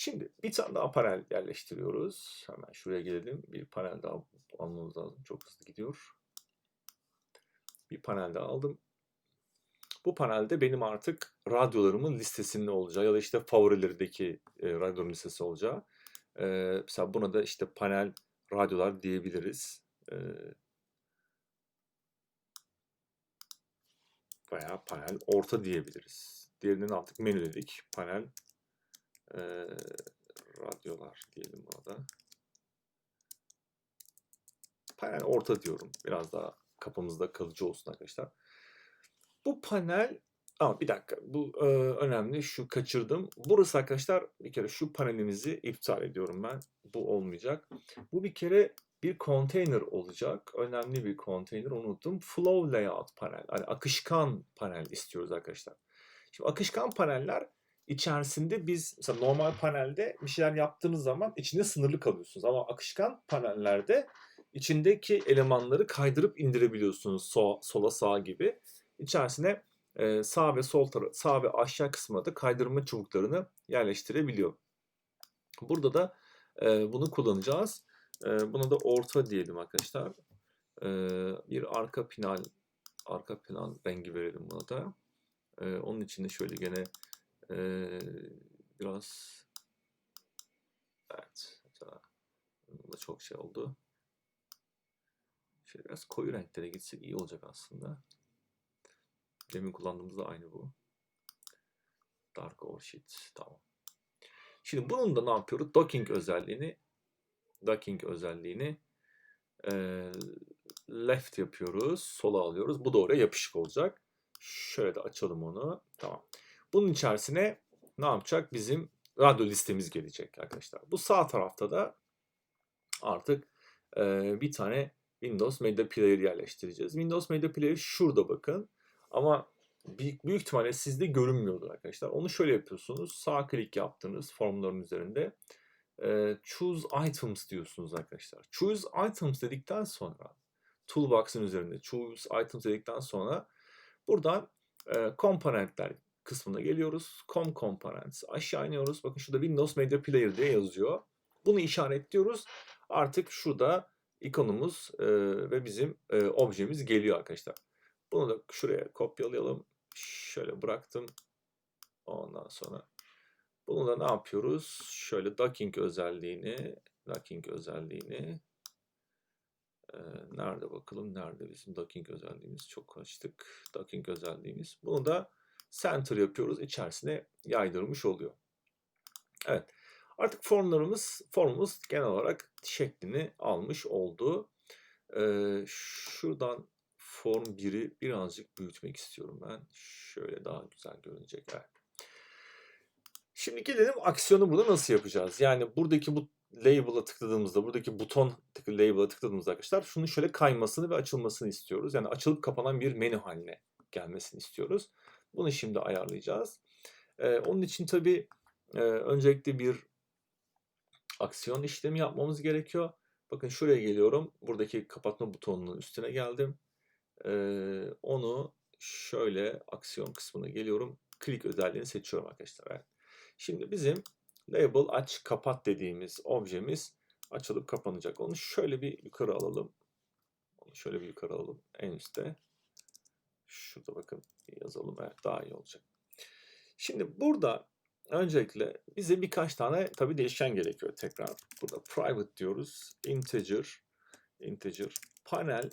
Şimdi bir tane daha panel yerleştiriyoruz. Hemen şuraya gelelim. Bir panel daha almamız lazım. Çok hızlı gidiyor. Bir panel daha aldım. Bu panelde benim artık radyolarımın listesinde olacağı ya da işte favorilerdeki e, radyoların listesi olacağı. E, mesela buna da işte panel radyolar diyebiliriz. E, veya panel orta diyebiliriz. Diğerinden artık menü dedik. Panel e, radyolar diyelim buna da. Panel orta diyorum. Biraz daha kafamızda kalıcı olsun arkadaşlar. Bu panel ama bir dakika bu e, önemli şu kaçırdım. Burası arkadaşlar bir kere şu panelimizi iptal ediyorum ben. Bu olmayacak. Bu bir kere bir konteyner olacak. Önemli bir konteyner unuttum. Flow layout panel. Hani akışkan panel istiyoruz arkadaşlar. Şimdi akışkan paneller içerisinde biz mesela normal panelde bir şeyler yaptığınız zaman içinde sınırlı kalıyorsunuz. Ama akışkan panellerde içindeki elemanları kaydırıp indirebiliyorsunuz so, sola sağa gibi. İçerisine e, sağ ve sol tarafı, sağ ve aşağı kısmına da kaydırma çubuklarını yerleştirebiliyor. Burada da e, bunu kullanacağız. E, buna da orta diyelim arkadaşlar. E, bir arka plan arka plan rengi verelim buna da. E, onun için de şöyle gene e, biraz evet bu da çok şey oldu. Şöyle biraz koyu renklere gitsek iyi olacak aslında. Demin kullandığımız da aynı bu. Dark Orchid. Tamam. Şimdi bunun da ne yapıyoruz? Docking özelliğini docking özelliğini e, left yapıyoruz. Sola alıyoruz. Bu da oraya yapışık olacak. Şöyle de açalım onu. Tamam. Bunun içerisine ne yapacak? Bizim radyo listemiz gelecek arkadaşlar. Bu sağ tarafta da artık e, bir tane Windows Media Player yerleştireceğiz. Windows Media Player şurada bakın. Ama büyük, büyük ihtimalle sizde görünmüyordur arkadaşlar. Onu şöyle yapıyorsunuz. Sağ klik yaptınız formların üzerinde. E, choose Items diyorsunuz arkadaşlar. Choose Items dedikten sonra Toolbox'ın üzerinde Choose Items dedikten sonra buradan e, komponentler kısmına geliyoruz. Com Components. Aşağı iniyoruz. Bakın şurada Windows Media Player diye yazıyor. Bunu işaretliyoruz. Artık şurada ikonumuz e, ve bizim e, objemiz geliyor arkadaşlar. Bunu da şuraya kopyalayalım. Şöyle bıraktım. Ondan sonra bunu da ne yapıyoruz? Şöyle docking özelliğini docking özelliğini e, nerede bakalım? Nerede bizim docking özelliğimiz? Çok açtık. Docking özelliğimiz. Bunu da center yapıyoruz. İçerisine yaydırmış oluyor. Evet. Artık formlarımız, formumuz genel olarak şeklini almış oldu. Ee, şuradan form 1'i birazcık büyütmek istiyorum ben. Şöyle daha güzel görünecek. Evet. Şimdi gelelim aksiyonu burada nasıl yapacağız? Yani buradaki bu label'a tıkladığımızda, buradaki buton label'a tıkladığımızda arkadaşlar şunu şöyle kaymasını ve açılmasını istiyoruz. Yani açılıp kapanan bir menü haline gelmesini istiyoruz. Bunu şimdi ayarlayacağız. Ee, onun için tabii e, öncelikle bir aksiyon işlemi yapmamız gerekiyor. Bakın şuraya geliyorum. Buradaki kapatma butonunun üstüne geldim. Ee, onu şöyle aksiyon kısmına geliyorum. Klik özelliğini seçiyorum arkadaşlar. Evet. Şimdi bizim label aç kapat dediğimiz objemiz açılıp kapanacak. Onu şöyle bir yukarı alalım. Onu şöyle bir yukarı alalım. En üstte. Şurada bakın yazalım. Evet daha iyi olacak. Şimdi burada öncelikle bize birkaç tane tabi değişken gerekiyor tekrar. Burada private diyoruz. Integer integer panel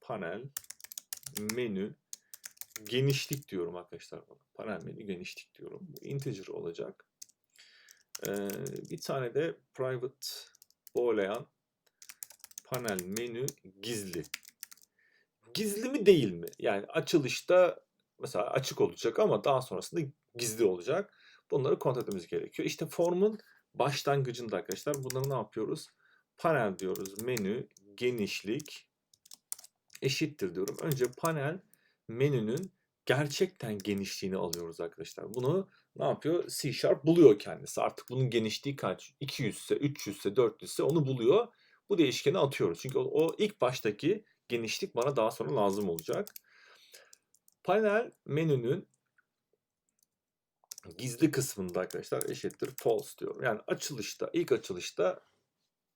panel menü genişlik diyorum arkadaşlar. Panel menü genişlik diyorum. Bu integer olacak. Ee, bir tane de private boolean panel menü gizli. Gizli mi değil mi? Yani açılışta mesela açık olacak ama daha sonrasında gizli olacak. Bunları kontrol etmemiz gerekiyor. İşte formun başlangıcında arkadaşlar bunları ne yapıyoruz? Panel diyoruz. Menü, genişlik eşittir diyorum. Önce panel menünün gerçekten genişliğini alıyoruz arkadaşlar. Bunu ne yapıyor? C Sharp buluyor kendisi. Artık bunun genişliği kaç? 200 ise, 300 ise, 400 ise onu buluyor. Bu değişkeni atıyoruz. Çünkü o, o ilk baştaki genişlik bana daha sonra lazım olacak. Panel menünün gizli kısmında arkadaşlar eşittir false diyorum. Yani açılışta, ilk açılışta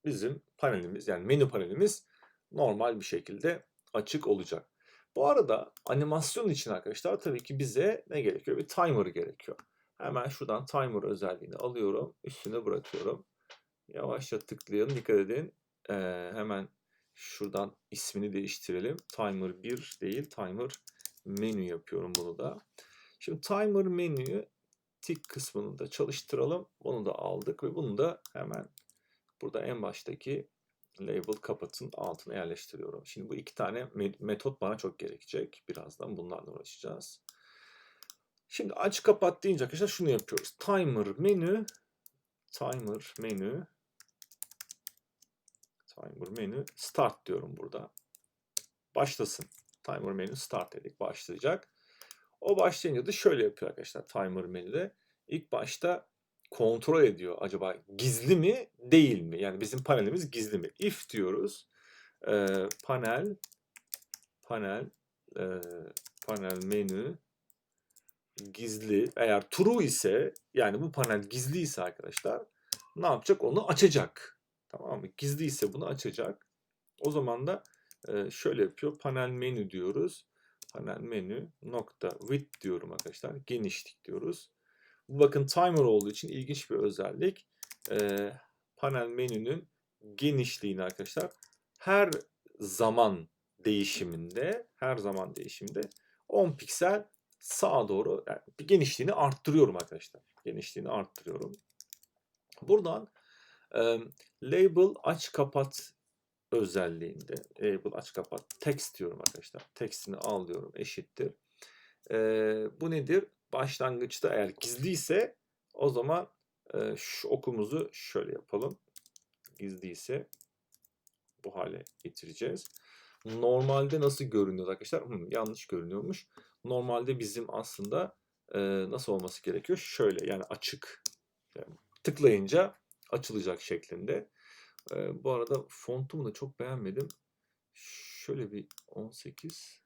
bizim panelimiz yani menü panelimiz normal bir şekilde açık olacak. Bu arada animasyon için arkadaşlar tabii ki bize ne gerekiyor? Bir timer gerekiyor. Hemen şuradan timer özelliğini alıyorum. Üstüne bırakıyorum. Yavaşça tıklayalım. Dikkat edin. Ee, hemen şuradan ismini değiştirelim. Timer 1 değil. Timer menü yapıyorum bunu da. Şimdi timer menüyü tik kısmını da çalıştıralım. Bunu da aldık ve bunu da hemen burada en baştaki label kapatın altına yerleştiriyorum. Şimdi bu iki tane metot bana çok gerekecek. Birazdan bunlarla uğraşacağız. Şimdi aç kapat deyince arkadaşlar şunu yapıyoruz. Timer menü timer menü timer menü start diyorum burada. Başlasın. Timer menü start dedik. Başlayacak. O başlayınca da şöyle yapıyor arkadaşlar timer menüde. İlk başta kontrol ediyor acaba gizli mi değil mi? Yani bizim panelimiz gizli mi? If diyoruz. E, panel panel e, panel menü gizli eğer true ise yani bu panel gizli ise arkadaşlar ne yapacak? Onu açacak. Tamam mı? Gizli ise bunu açacak. O zaman da e, şöyle yapıyor. Panel menü diyoruz. Panel menü nokta width diyorum arkadaşlar. Genişlik diyoruz. Bu bakın timer olduğu için ilginç bir özellik. Ee, panel menünün genişliğini arkadaşlar her zaman değişiminde her zaman değişiminde 10 piksel sağa doğru yani genişliğini arttırıyorum arkadaşlar. Genişliğini arttırıyorum. Buradan e, label aç kapat özelliğinde label aç kapat text diyorum arkadaşlar. Textini al diyorum eşittir. E, bu nedir? başlangıçta eğer gizliyse o zaman e, şu okumuzu şöyle yapalım. Gizliyse bu hale getireceğiz. Normalde nasıl görünüyor arkadaşlar? Hmm, yanlış görünüyormuş. Normalde bizim aslında e, nasıl olması gerekiyor? Şöyle yani açık. Yani tıklayınca açılacak şeklinde. E, bu arada fontumu da çok beğenmedim. Şöyle bir 18.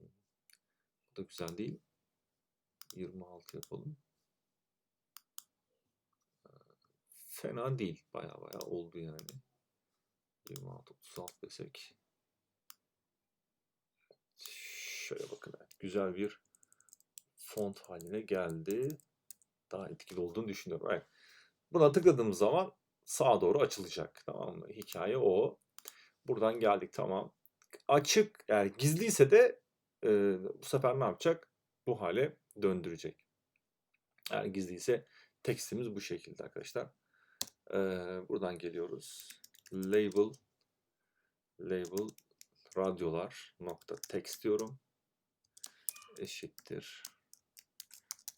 Bu da güzel değil. 26 yapalım. Fena değil. Baya baya oldu yani. 26 36 desek. Şöyle bakın. Güzel bir font haline geldi. Daha etkili olduğunu düşünüyorum. Evet. Buna tıkladığımız zaman sağa doğru açılacak. Tamam mı? Hikaye o. Buradan geldik tamam. Açık yani gizliyse de e, bu sefer ne yapacak? Bu hale döndürecek. Eğer gizliyse tekstimiz bu şekilde arkadaşlar. Ee, buradan geliyoruz. Label label radyolar nokta text diyorum. Eşittir.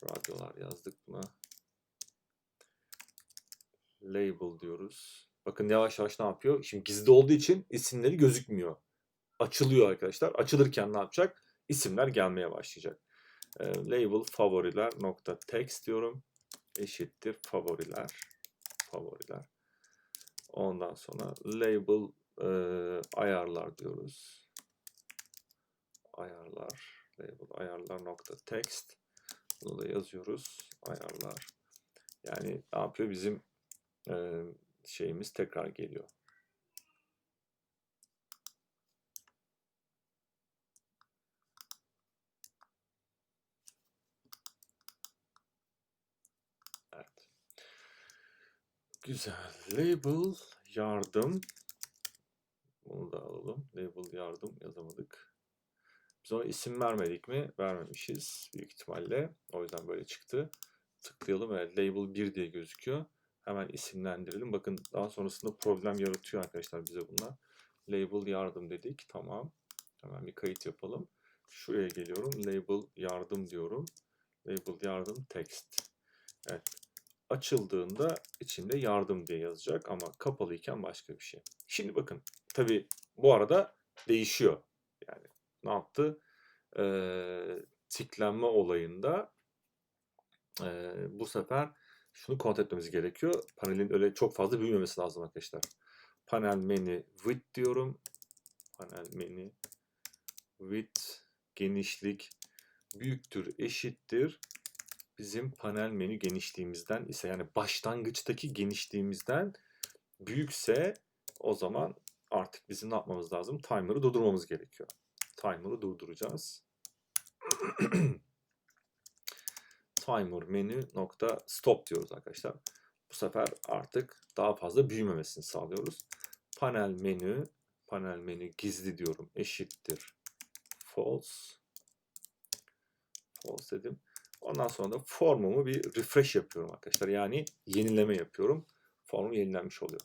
Radyolar yazdık buna. Label diyoruz. Bakın yavaş yavaş ne yapıyor? Şimdi gizli olduğu için isimleri gözükmüyor. Açılıyor arkadaşlar. Açılırken ne yapacak? İsimler gelmeye başlayacak. E, label favoriler nokta text diyorum. Eşittir favoriler. Favoriler. Ondan sonra label e, ayarlar diyoruz. Ayarlar. Label ayarlar nokta text. Bunu da yazıyoruz. Ayarlar. Yani ne yapıyor? Bizim e, şeyimiz tekrar geliyor. Güzel. Label yardım. Bunu da alalım. Label yardım yazamadık. Biz ona isim vermedik mi? Vermemişiz büyük ihtimalle. O yüzden böyle çıktı. Tıklayalım. Evet label 1 diye gözüküyor. Hemen isimlendirelim. Bakın daha sonrasında problem yaratıyor arkadaşlar bize bunlar. Label yardım dedik. Tamam. Hemen bir kayıt yapalım. Şuraya geliyorum. Label yardım diyorum. Label yardım text. Evet açıldığında içinde yardım diye yazacak ama kapalıyken başka bir şey. Şimdi bakın tabi bu arada değişiyor. Yani ne yaptı? Ee, tiklenme olayında e, bu sefer şunu kontrol etmemiz gerekiyor. Panelin öyle çok fazla büyümemesi lazım arkadaşlar. Panel menü width diyorum. Panel menü width genişlik büyüktür eşittir bizim panel menü genişliğimizden ise yani başlangıçtaki genişliğimizden büyükse o zaman artık bizim ne yapmamız lazım? Timer'ı durdurmamız gerekiyor. Timer'ı durduracağız. Timer menü nokta stop diyoruz arkadaşlar. Bu sefer artık daha fazla büyümemesini sağlıyoruz. Panel menü panel menü gizli diyorum eşittir false false dedim. Ondan sonra da formumu bir refresh yapıyorum arkadaşlar. Yani yenileme yapıyorum. Formum yenilenmiş oluyor.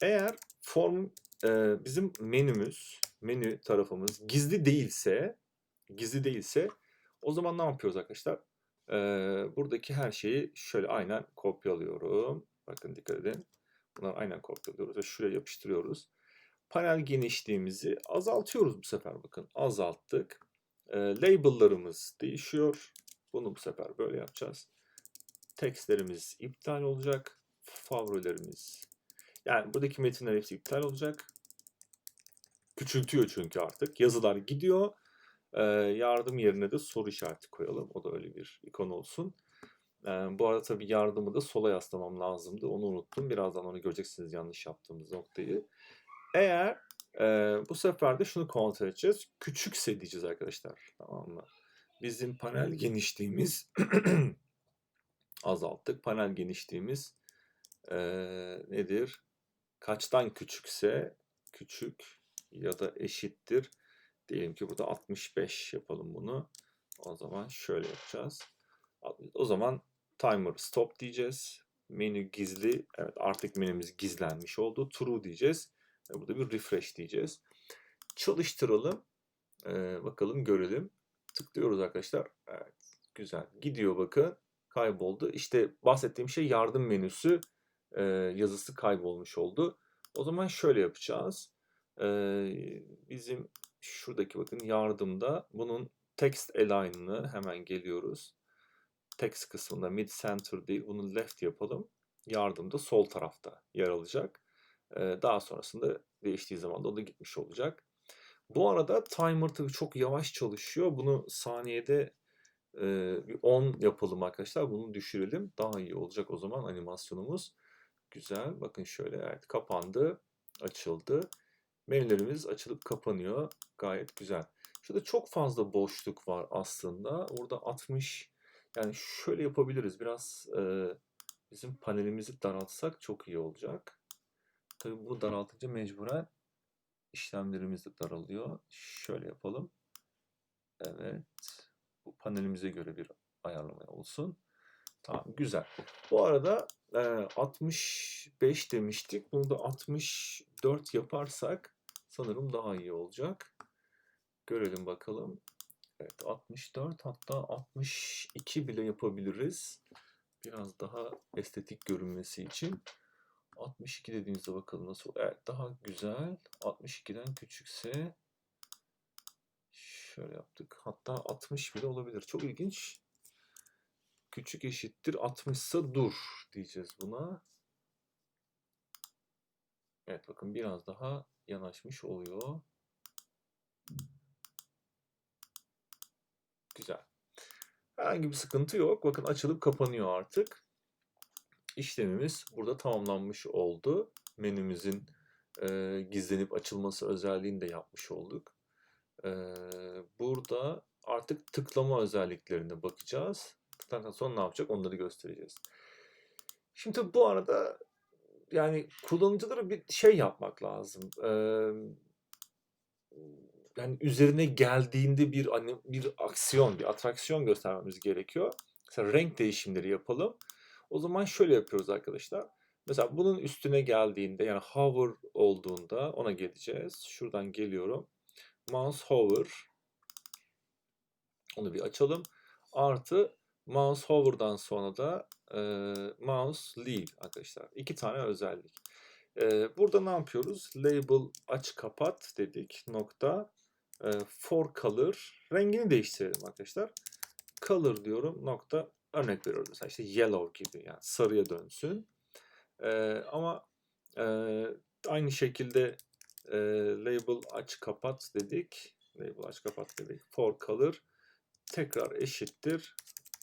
Eğer form e, bizim menümüz, menü tarafımız gizli değilse, gizli değilse o zaman ne yapıyoruz arkadaşlar? E, buradaki her şeyi şöyle aynen kopyalıyorum. Bakın dikkat edin. Bunları aynen kopyalıyoruz ve şuraya yapıştırıyoruz. Panel genişliğimizi azaltıyoruz bu sefer bakın. Azalttık. E, label'larımız değişiyor. Bunu bu sefer böyle yapacağız. Tekstlerimiz iptal olacak. Favorilerimiz yani buradaki metinler hepsi iptal olacak. Küçültüyor çünkü artık. Yazılar gidiyor. Yardım yerine de soru işareti koyalım. O da öyle bir ikon olsun. Bu arada tabii yardımı da sola yaslamam lazımdı. Onu unuttum. Birazdan onu göreceksiniz yanlış yaptığımız noktayı. Eğer e, bu sefer de şunu kontrol edeceğiz. Küçükse diyeceğiz arkadaşlar. Tamam mı? Bizim panel genişliğimiz azalttık. Panel genişliğimiz e, nedir? Kaçtan küçükse küçük ya da eşittir. Diyelim ki burada 65 yapalım bunu. O zaman şöyle yapacağız. O zaman timer stop diyeceğiz. Menü gizli. Evet artık menümüz gizlenmiş oldu. True diyeceğiz. Burada bir refresh diyeceğiz. Çalıştıralım. Ee, bakalım görelim. Tıklıyoruz arkadaşlar. Evet güzel. Gidiyor bakın. Kayboldu. İşte bahsettiğim şey yardım menüsü e, yazısı kaybolmuş oldu. O zaman şöyle yapacağız. E, bizim şuradaki bakın yardımda bunun text align'ını hemen geliyoruz. Text kısmında mid center değil bunu left yapalım. Yardımda sol tarafta yer alacak. E, daha sonrasında değiştiği zaman da o da gitmiş olacak. Bu arada timer tabii çok yavaş çalışıyor. Bunu saniyede e, bir 10 yapalım arkadaşlar. Bunu düşürelim. Daha iyi olacak o zaman animasyonumuz. Güzel. Bakın şöyle evet kapandı. Açıldı. Menülerimiz açılıp kapanıyor. Gayet güzel. Şurada çok fazla boşluk var aslında. Orada 60 yani şöyle yapabiliriz. Biraz e, bizim panelimizi daraltsak çok iyi olacak. Tabii bunu daraltınca mecburen işlemlerimiz de daralıyor. Şöyle yapalım. Evet. Bu panelimize göre bir ayarlama olsun. Tamam güzel. Bu arada e, 65 demiştik. Bunu da 64 yaparsak sanırım daha iyi olacak. Görelim bakalım. Evet 64 hatta 62 bile yapabiliriz. Biraz daha estetik görünmesi için. 62 dediğinizde bakalım nasıl. Evet daha güzel. 62'den küçükse şöyle yaptık. Hatta 60 bile olabilir. Çok ilginç küçük eşittir 60 ise dur diyeceğiz buna. Evet bakın biraz daha yanaşmış oluyor. Güzel. Herhangi bir sıkıntı yok. Bakın açılıp kapanıyor artık. İşlemimiz burada tamamlanmış oldu. Menümüzün e, gizlenip açılması özelliğini de yapmış olduk. E, burada artık tıklama özelliklerine bakacağız yaptıktan sonra ne yapacak onları göstereceğiz. Şimdi bu arada yani kullanıcılara bir şey yapmak lazım. Ee, yani üzerine geldiğinde bir hani bir aksiyon, bir atraksiyon göstermemiz gerekiyor. Mesela renk değişimleri yapalım. O zaman şöyle yapıyoruz arkadaşlar. Mesela bunun üstüne geldiğinde yani hover olduğunda ona geleceğiz. Şuradan geliyorum. Mouse hover. Onu bir açalım. Artı Mouse hover'dan sonra da e, mouse leave arkadaşlar. İki tane özellik. E, burada ne yapıyoruz? Label aç kapat dedik. Nokta e, for color rengini değiştirelim arkadaşlar. Color diyorum. Nokta örnek veriyoruz. Mesela işte yellow gibi yani sarıya dönsün. E, ama e, aynı şekilde e, label aç kapat dedik. Label aç kapat dedik. For color tekrar eşittir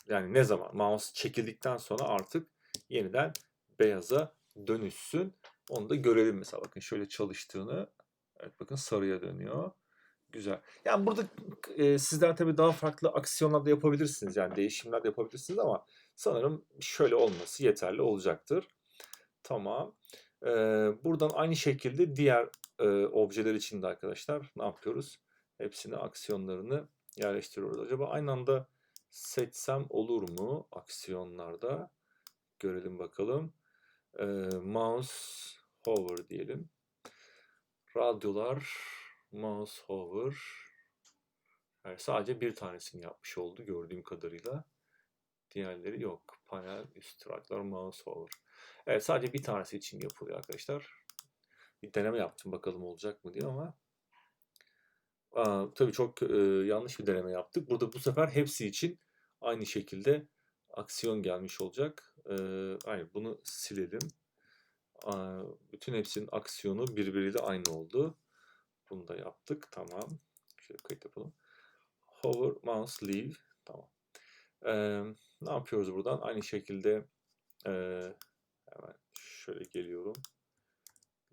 Yani ne zaman? Mouse çekildikten sonra artık yeniden beyaza dönüşsün. Onu da görelim mesela. Bakın şöyle çalıştığını. Evet bakın sarıya dönüyor. Güzel. Yani burada e, sizler tabii daha farklı aksiyonlar da yapabilirsiniz. Yani değişimler de yapabilirsiniz ama sanırım şöyle olması yeterli olacaktır. Tamam. Ee, buradan aynı şekilde diğer e, objeler için de arkadaşlar ne yapıyoruz? Hepsini aksiyonlarını yerleştiriyoruz. Acaba aynı anda seçsem olur mu aksiyonlarda? Görelim bakalım. Ee, mouse hover diyelim. Radyolar mouse hover. Yani sadece bir tanesini yapmış oldu gördüğüm kadarıyla. Diğerleri yok. Panel, üst radyolar, mouse hover. Evet sadece bir tanesi için yapılıyor arkadaşlar. Bir deneme yaptım bakalım olacak mı diye ama Aa, tabii çok e, yanlış bir deneme yaptık. Burada bu sefer hepsi için aynı şekilde aksiyon gelmiş olacak. Ee, hayır bunu silelim. Bütün hepsinin aksiyonu birbiriyle aynı oldu. Bunu da yaptık. Tamam. Şöyle kayıt yapalım. Hover, mouse, leave. Tamam. Ne yapıyoruz buradan? Aynı şekilde e, hemen şöyle geliyorum.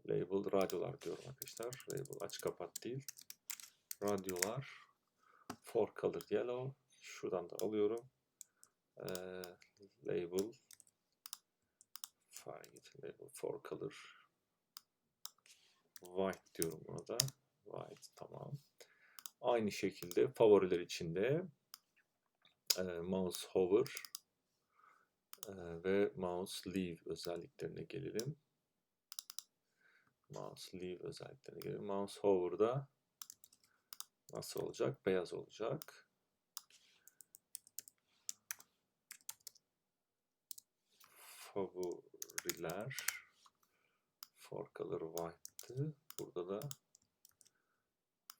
Label radyolar diyorum arkadaşlar. Label aç kapat değil. Radyolar. For color yellow. Şuradan da alıyorum. Ee, label Fahrenheit label for color white diyorum buna da. White tamam. Aynı şekilde favoriler içinde e, mouse hover e, ve mouse leave özelliklerine gelelim. Mouse leave özelliklerine gelelim. Mouse hover'da nasıl olacak? Beyaz olacak. Favoriler for color white'tı. Burada da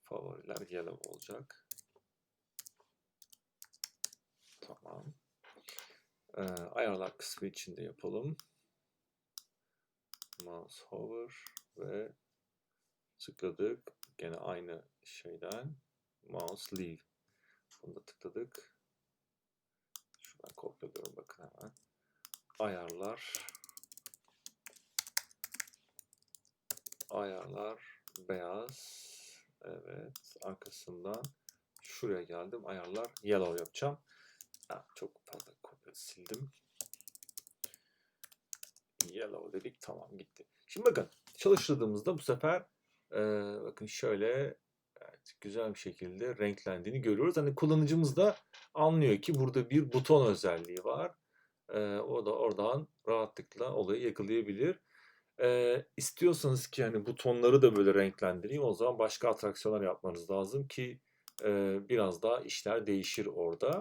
favoriler yellow olacak. Tamam. Ee, ayarlar kısmı için de yapalım. Mouse hover ve tıkladık. Gene aynı şeyden mouse leave. Bunu da tıkladık. Şuradan kopyalıyorum bakın hemen. Ayarlar. Ayarlar beyaz. Evet. Arkasından şuraya geldim. Ayarlar yellow yapacağım. Ha, çok fazla kopya sildim. Yellow dedik. Tamam gitti. Şimdi bakın çalıştırdığımızda bu sefer e, bakın şöyle evet, güzel bir şekilde renklendiğini görüyoruz. Hani kullanıcımız da anlıyor ki burada bir buton özelliği var. O da oradan rahatlıkla olayı yakalayabilir. E, istiyorsanız ki hani butonları da böyle renklendireyim o zaman başka atraksiyonlar yapmanız lazım ki biraz daha işler değişir orada.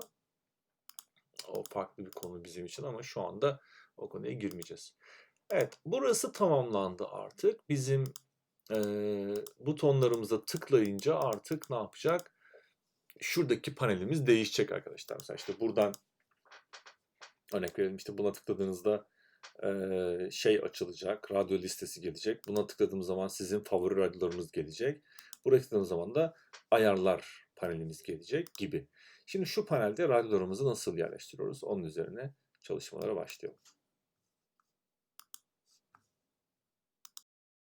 O farklı bir konu bizim için ama şu anda o konuya girmeyeceğiz. Evet, burası tamamlandı artık. Bizim e, butonlarımıza tıklayınca artık ne yapacak? Şuradaki panelimiz değişecek arkadaşlar. Mesela işte buradan örnek verelim işte buna tıkladığınızda şey açılacak, radyo listesi gelecek. Buna tıkladığımız zaman sizin favori radyolarınız gelecek. Buraya tıkladığımız zaman da ayarlar panelimiz gelecek gibi. Şimdi şu panelde radyolarımızı nasıl yerleştiriyoruz? Onun üzerine çalışmalara başlayalım.